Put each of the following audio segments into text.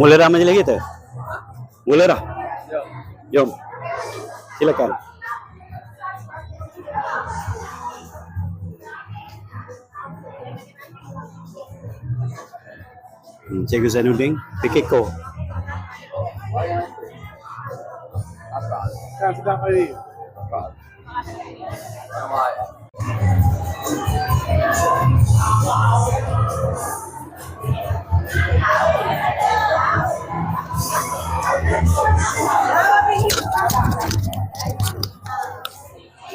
Mula dah majlis kita? Mula dah? Jom. Silakan. Cikgu Zainuddin, hari.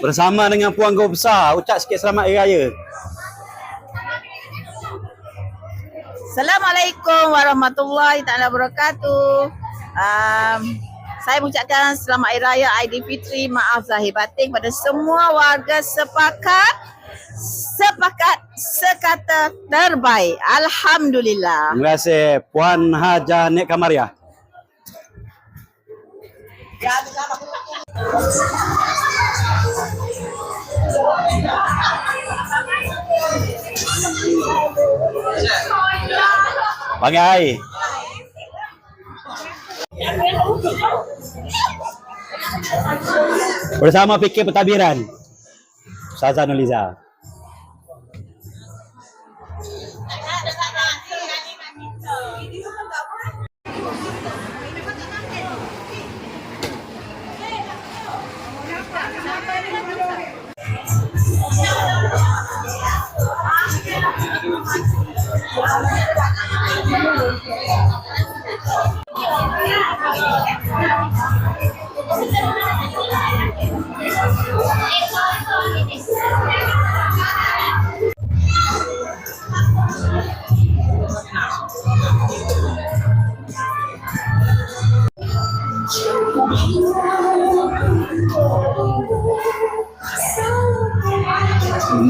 Bersama dengan Puan Guru Besar, ucap sikit selamat Hari Raya. Assalamualaikum warahmatullahi taala wabarakatuh. Um, saya mengucapkan selamat hari raya Aidilfitri, maaf zahir batin kepada semua warga sepakat sepakat sekata terbaik. Alhamdulillah. Terima kasih Puan Haja Nek Kamaria. Panggil air. Bersama fikir pentadbiran. Ustazah Nuliza.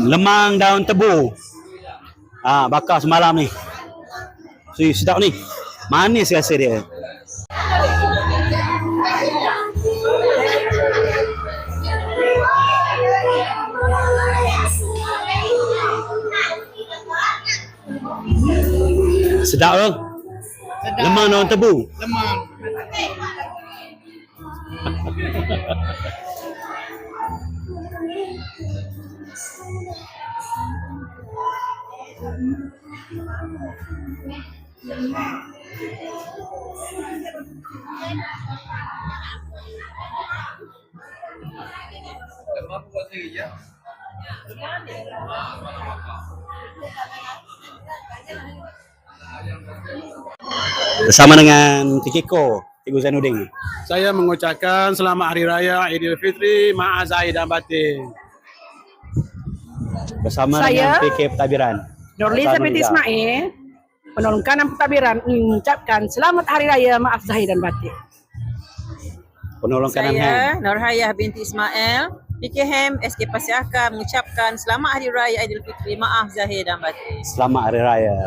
Lemang daun tebu. Ah, bakar semalam ni. Si sedap ni. Manis rasa dia. Sedap ke? Lemang daun tebu. Lemang. Bersama dengan Tikiko, Cikgu Zainuddin. Saya mengucapkan selamat hari raya Aidilfitri, maaf zahir dan batin. Bersama Saya- dengan PK Pentadbiran. Nurliza binti. Ismail, penolongkan dan pentadbiran mengucapkan selamat hari raya maaf zahir dan batin. Penolong kanan. Saya Nurhayah binti Ismail, PKM SK Pasiaka mengucapkan selamat hari raya Aidilfitri, maaf zahir dan batin. Selamat Hari Raya.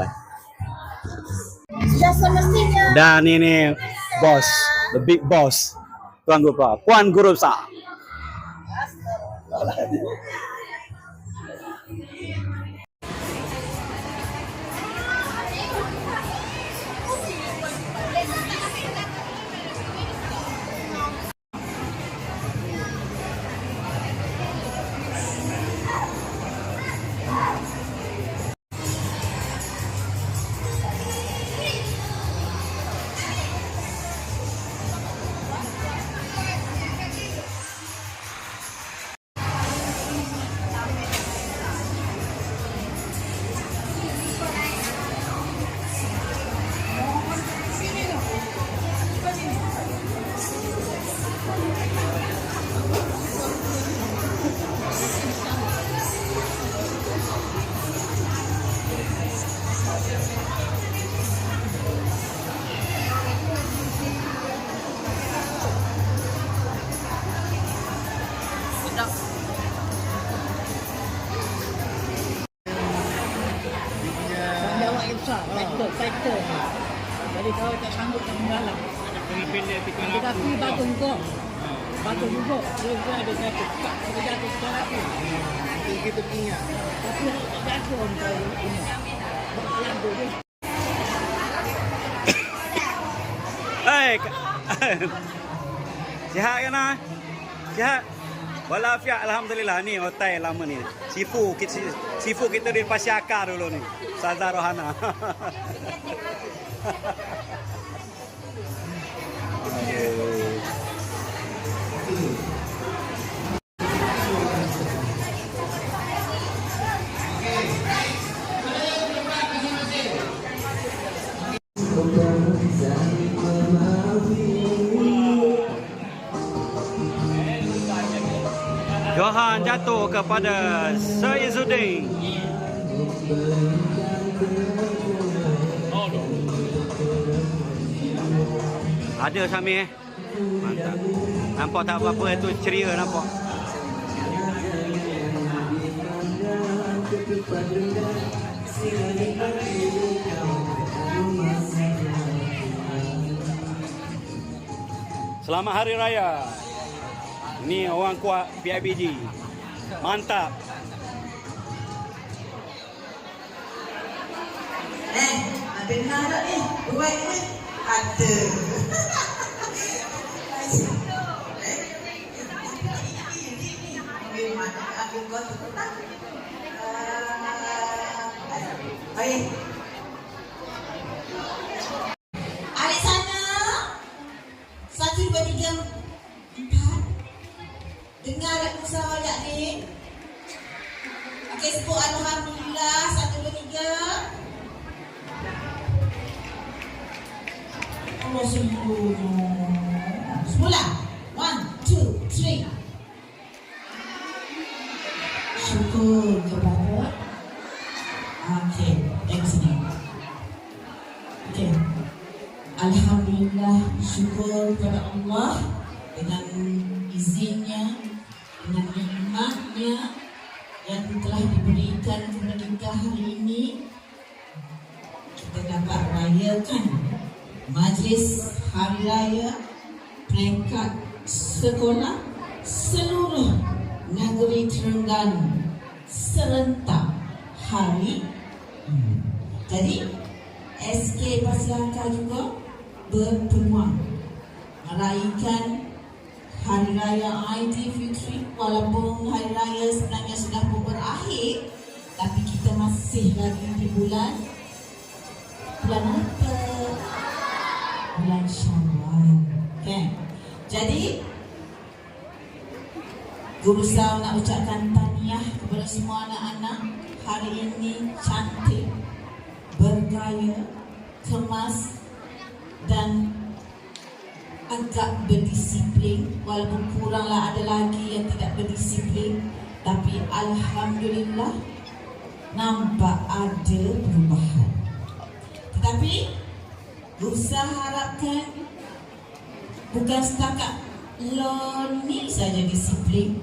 sudah semestinya Dan ini bos, the big boss. Tuan Guru Puan Guru Besar. Tetapi batu juga. Batu juga. Dia pun ada. Tak ada jatuh secara tu. Kita ingat. Tapi tak jatuh orang tahu. Yang tu dia. Hei. Sihat kan ah? Sihat. Walafiat alhamdulillah ni hotel lama ni. Sifu kita sifu kita di Pasir Akar dulu ni. Saza Rohana. Johan jatuh kepada Saizuddin. Ada Sami eh. Mantap. Nampak tak apa-apa itu ceria nampak. Selamat Hari Raya. Ni orang kuat PIBG. Mantap. Eh, ada nak tak ni? Buat ni? Ada. Allah sempurna. Semula. One, two, three. Syukur kepada Okey, yang sini. Okey. Alhamdulillah syukur kepada Allah dengan izinnya, dengan nikmatnya yang telah diberikan kepada kita hari ini kita dapat rayakan majlis hari raya peringkat sekolah seluruh negeri Terengganu serentak hari. Jadi SK Pasiaka juga berpeluang meraihkan Hari Raya Aidilfitri walaupun Hari Raya sebenarnya sudah pun berakhir tapi kita masih lagi di bulan bulan apa? Jadi Guru Sal nak ucapkan tahniah kepada semua anak-anak hari ini cantik, bergaya, kemas dan agak berdisiplin. Walaupun kuranglah ada lagi yang tidak berdisiplin tapi Alhamdulillah nampak ada perubahan. Tetapi Usaha harapkan bukan setakat ni saja disiplin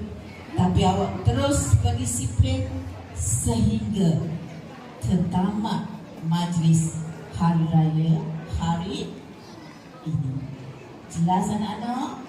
tapi awak terus berdisiplin sehingga ketamat majlis hari raya hari ini. Jelas anak-anak?